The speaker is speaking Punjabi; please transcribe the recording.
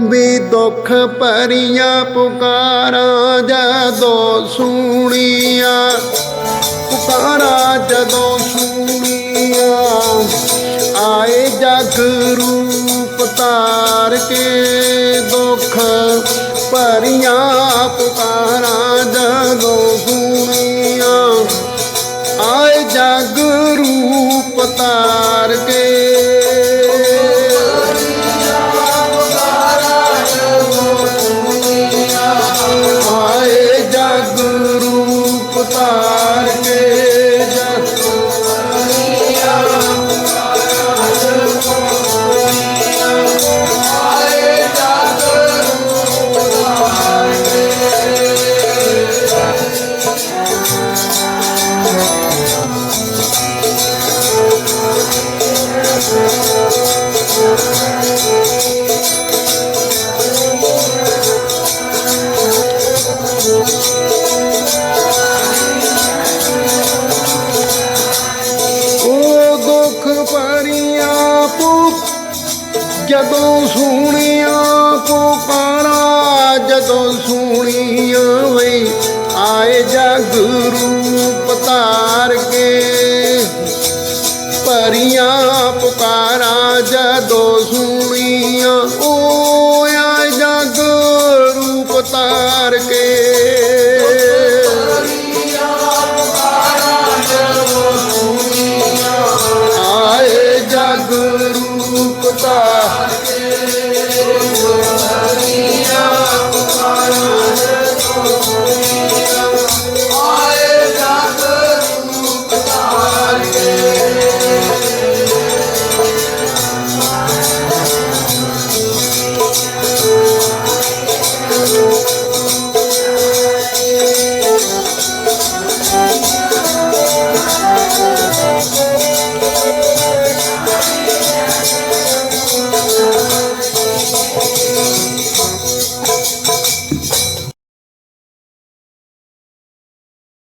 ਵੀ ਦੁੱਖ ਭਰੀਆਂ ਪੁਕਾਰਾਂ ਜਦੋਂ ਸੁਣੀਆਂ, ਪੁਕਾਰਾਂ ਜਦੋਂ ਸੁਣੀਆਂ, ਆਏ ਜਗ ਰੂਪ ਤਾਰ ਕੇ ਦੁੱਖ ਭਰੀਆਂ ਪੁਕਾਰਾਂ ਜਦੋਂ ਸੁਣੀਆਂ, ਆਏ ਜਗ ਰੂਪ ਤਾਰ ਕੇ ਸਾਰੀਆਂ ਕੋ ਜਦੋਂ ਸੁਣੀਆਂ ਪੁਕਾਰਾ ਜਦੋਂ ਸੁਣੀਆਂ ਵੇ, ਆਏ ਜਗ ਰੂਪ ਤਾਰ ਕੇ। ਪਰੀਆਂ ਪੁਕਾਰਾ ਜਦੋਂ ਸੁਣੀਆਂ ਓ ਆਏ ਜਗ ਰੂਪ ਤਾਰ ਕੇ। sun.